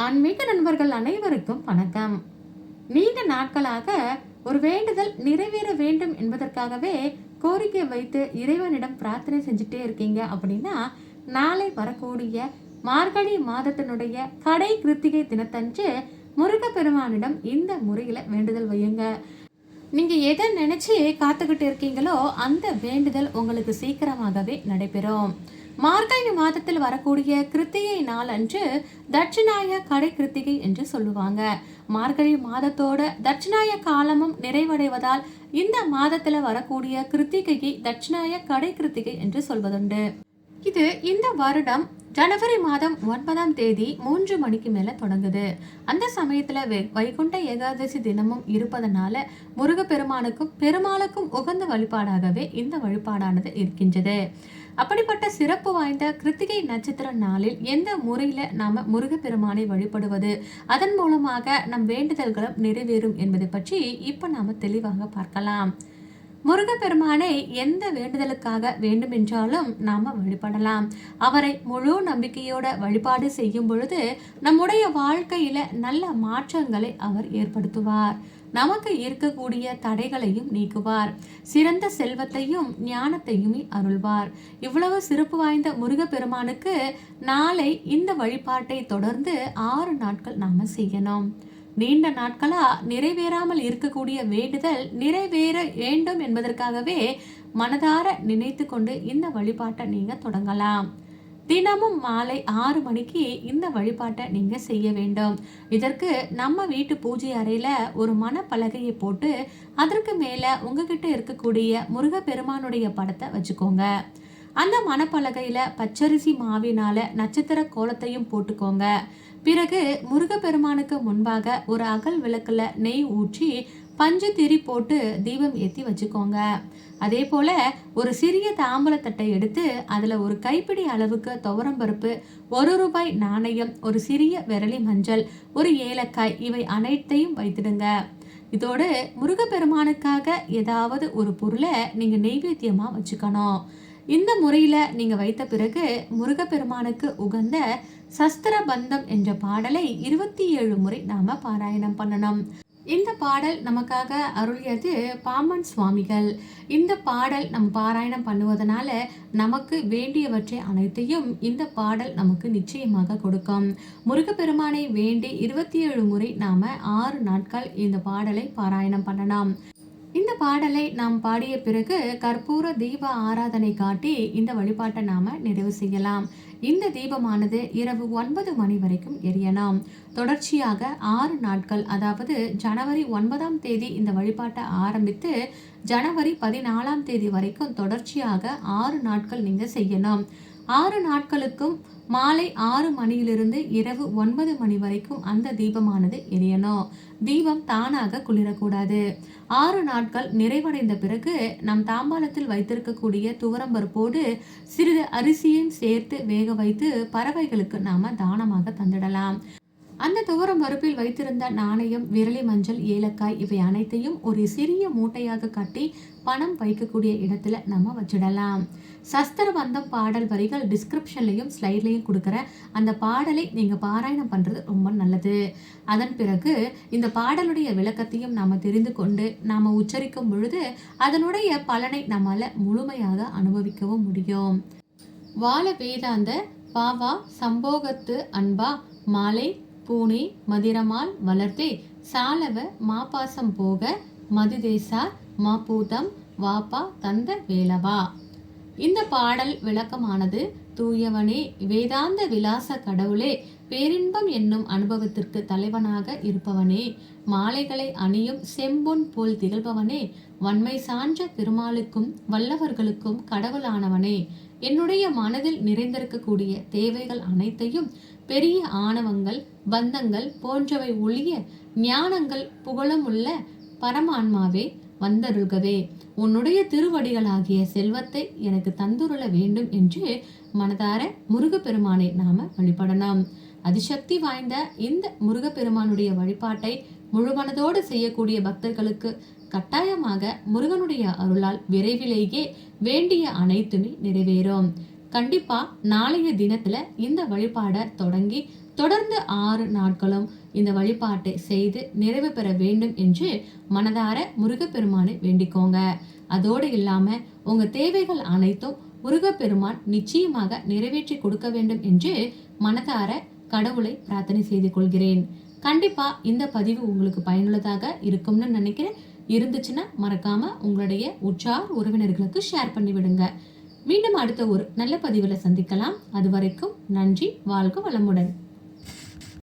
ஆன்மீக நண்பர்கள் அனைவருக்கும் வணக்கம். நீண்ட நாட்களாக ஒரு வேண்டுதல் நிறைவேற வேண்டும் என்பதற்காகவே கோரிக்கை வைத்து இறைவனிடம் பிரார்த்தனை செஞ்சுட்டே இருக்கீங்க அப்படின்னா நாளை வரக்கூடிய மார்கழி மாதத்தினுடைய கடை கிருத்திகை தினத்தன்று முருகப்பெருமானிடம் இந்த முறையில் வேண்டுதல் வையுங்க. நீங்கள் எதை நினச்சி காத்துக்கிட்டு இருக்கீங்களோ அந்த வேண்டுதல் உங்களுக்கு சீக்கிரமாகவே நடைபெறும். மார்கழி மாதத்தில் வரக்கூடிய கிருத்திகை நாள் அன்று தட்சிணாய கடை கிருத்திகை என்று சொல்லுவாங்க. மார்கழி மாதத்தோட தட்சிணாய காலமும் நிறைவடைவதால் இந்த மாதத்தில் வரக்கூடிய கிருத்திகையை தட்சிணாய கடை கிருத்திகை என்று சொல்வதுண்டு. இது இந்த வருடம் ஜனவரி மாதம் ஒன்பதாம் தேதி மூன்று மணிக்கு மேலே தொடங்குது. அந்த சமயத்தில் வை- வைகுண்ட ஏகாதசி தினமும் இருப்பதனால முருகப்பெருமானுக்கும் பெருமாளுக்கும் உகந்த வழிபாடாகவே இந்த வழிபாடானது இருக்கின்றது. அப்படிப்பட்ட சிறப்பு வாய்ந்த கிருத்திகை நட்சத்திர நாளில் எந்த முறையில் நாம் முருகப்பெருமானை வழிபடுவது? அதன் மூலமாக நம் வேண்டுதல்களும் நிறைவேறும் என்பதை பற்றி இப்போ நாம் தெளிவாக பார்க்கலாம். முருகப்பெருமானை எந்த வேண்டுதலுக்காக வேண்டுமென்றாலும் நாம் வழிபடலாம். அவரை முழு நம்பிக்கையோட வழிபாடு செய்யும் பொழுது நம்முடைய வாழ்க்கையில நல்ல மாற்றங்களை அவர் ஏற்படுத்துவார். நமக்கு இருக்கக்கூடிய தடைகளையும் நீக்குவார். சிறந்த செல்வத்தையும் ஞானத்தையுமே அருள்வார். இவ்வளவு சிறப்பு வாய்ந்த முருகப்பெருமானுக்கு நாளை இந்த வழிபாட்டை தொடர்ந்து ஆறு நாட்கள் நாம செய்யணும். நீண்ட நாட்களா நிறைவேறாமல் இருக்கக்கூடிய வேண்டுதல் நிறைவேற வேண்டும் என்பதற்காகவே மனதார நினைத்து கொண்டு இந்த வழிபாட்டை நீங்க தொடங்கலாம். தினமும் மாலை ஆறு மணிக்கு இந்த வழிபாட்டை நீங்க செய்ய வேண்டும். இதற்கு நம்ம வீட்டு பூஜை அறையில ஒரு மணப்பலகையை போட்டு அதற்கு மேல உங்ககிட்ட இருக்கக்கூடிய முருகப்பெருமானுடைய படத்தை வச்சுக்கோங்க. அந்த மணப்பலகையில் பச்சரிசி மாவினால நட்சத்திர கோலத்தையும் போட்டுக்கோங்க. பிறகு முருகப்பெருமானுக்கு முன்பாக ஒரு அகல் விளக்கில் நெய் ஊற்றி பஞ்சு திரி போட்டு தீபம் ஏற்றி வச்சுக்கோங்க. அதே போல் ஒரு சிறிய தாம்பலத்தட்டை எடுத்து அதில் ஒரு கைப்பிடி அளவுக்கு துவரம்பருப்பு ஒரு ரூபாய் நாணயம் ஒரு சிறிய விரலி மஞ்சள் ஒரு ஏலக்காய் இவை அனைத்தையும் வைத்திடுங்க. இதோடு முருகப்பெருமானுக்காக ஏதாவது ஒரு பொருளை நீங்கள் நெய்வேத்தியமாக வச்சுக்கணும். இந்த முறையில் நீங்கள் வைத்த பிறகு முருகப்பெருமானுக்கு உகந்த சஸ்திர பந்தம் என்ற பாடலை இருபத்தி ஏழு முறை நாம் பாராயணம் பண்ணணும். இந்த பாடல் நமக்காக அருளியது பாமன் சுவாமிகள். இந்த பாடல் நம்ம பாராயணம் பண்ணுவதனால நமக்கு வேண்டியவற்றை அனைத்தையும் இந்த பாடல் நமக்கு நிச்சயமாக கொடுக்கும். முருகப்பெருமானை வேண்டி இருபத்தி ஏழு முறை நாம் ஆறு நாட்கள் இந்த பாடலை பாராயணம் பண்ணலாம். இந்த பாடலை நாம் பாடிய பிறகு கற்பூர தீப ஆராதனை காட்டி இந்த வழிபாட்டை நாம நிறைவு செய்யலாம். இந்த தீபமானது இரவு ஒன்பது மணி வரைக்கும் எரியலாம். தொடர்ச்சியாக ஆறு நாட்கள் அதாவது ஜனவரி ஒன்பதாம் தேதி இந்த வழிபாட்டை ஆரம்பித்து ஜனவரி பதினாலாம் தேதி வரைக்கும் தொடர்ச்சியாக ஆறு நாட்கள் நீங்கள் செய்யணும் ஆறு நாட்களுக்கும் மாலை ஆறு மணியிலிருந்து இரவு ஒன்பது மணி வரைக்கும் அந்த தீபமானது எரியணும். தீபம் தானாக குளிரக்கூடாது. ஆறு நாட்கள் நிறைவடைந்த பிறகு நம் தாம்பாளத்தில் வைத்திருக்கக்கூடிய துவரம்பருப்போடு சிறிது அரிசியும் சேர்த்து வேக வைத்து பறவைகளுக்கு நாம தானமாக தந்திடலாம். அந்த துவரம் பருப்பில் வைத்திருந்த நாணயம் விரலி மஞ்சள் ஏலக்காய் இவை அனைத்தையும் ஒரு சிறிய மூட்டையாக கட்டி பணம் வைக்கக்கூடிய இடத்துல நம்ம வச்சிடலாம். சஸ்திரபந்தம் பாடல் வரிகள் டிஸ்கிரிப்ஷன்லையும் ஸ்லைட்லையும் கொடுக்குற அந்த பாடலை நீங்கள் பாராயணம் பண்ணுறது ரொம்ப நல்லது. அதன் பிறகு இந்த பாடலுடைய விளக்கத்தையும் நாம் தெரிந்து கொண்டு நாம் உச்சரிக்கும் பொழுது அதனுடைய பலனை நம்மால் முழுமையாக அனுபவிக்கவும் முடியும். வாழ வேதாந்த பாவா சம்போகத்து அன்பா மாலை பூனே மதிரமால் வளர்த்தே சாலவ மாபாசம் போக மதுதேசா மாபூதம் வாப்பா தந்த வேலவா. இந்த பாடல் விளக்கமானது தூயவனே வேதாந்த விலாச கடவுளே பேரின்பம் என்னும் அனுபவத்திற்கு தலைவனாக இருப்பவனே மாலைகளை அணியும் செம்பொன் போல் திகழ்பவனே வன்மை சான்ற திருமாலுக்கும் வல்லவர்களுக்கும் கடவுளானவனே என்னுடைய மனதில் நிறைந்திருக்கக்கூடிய தேவைகள் அனைத்தையும் பெரிய ஆணவங்கள் பந்தங்கள் போன்றவை ஒழிய ஞானங்கள் புகழுமுள்ள பரமான்மாவே வந்தருள்கவே. உன்னுடைய திருவடிகளாகிய செல்வத்தை எனக்கு தந்துருள வேண்டும் என்று மனதார முருகப்பெருமானை நாம வழிபடலாம். அதிசக்தி வாய்ந்த இந்த முருகப்பெருமானுடைய வழிபாட்டை முழுமனதோடு செய்யக்கூடிய பக்தர்களுக்கு கட்டாயமாக முருகனுடைய அருளால் விரைவிலேயே வேண்டிய அனைத்துமே நிறைவேறும். கண்டிப்பா நாளைய தினத்துல இந்த வழிபாடை தொடங்கி தொடர்ந்து ஆறு நாட்களும் இந்த வழிபாட்டை செய்து நிறைவு பெற வேண்டும் என்று மனதார முருகப்பெருமானை வேண்டிக்கோங்க. அதோடு இல்லாம உங்க தேவைகள் அனைத்தும் முருகப்பெருமான் நிச்சயமாக நிறைவேற்றி கொடுக்க வேண்டும் என்று மனதார கடவுளை பிரார்த்தனை செய்து கொள்கிறேன். கண்டிப்பா இந்த பதிவு உங்களுக்கு பயனுள்ளதாக இருக்கும்னு நினைக்கிறேன். இருந்துச்சுன்னா மறக்காம உங்களுடைய உற்றார் உறவினர்களுக்கு ஷேர் பண்ணி விடுங்க மீண்டும் அடுத்த ஒரு நல்ல பதிவில் சந்திக்கலாம். அது வரைக்கும் நன்றி வாழ்க வளமுடன்.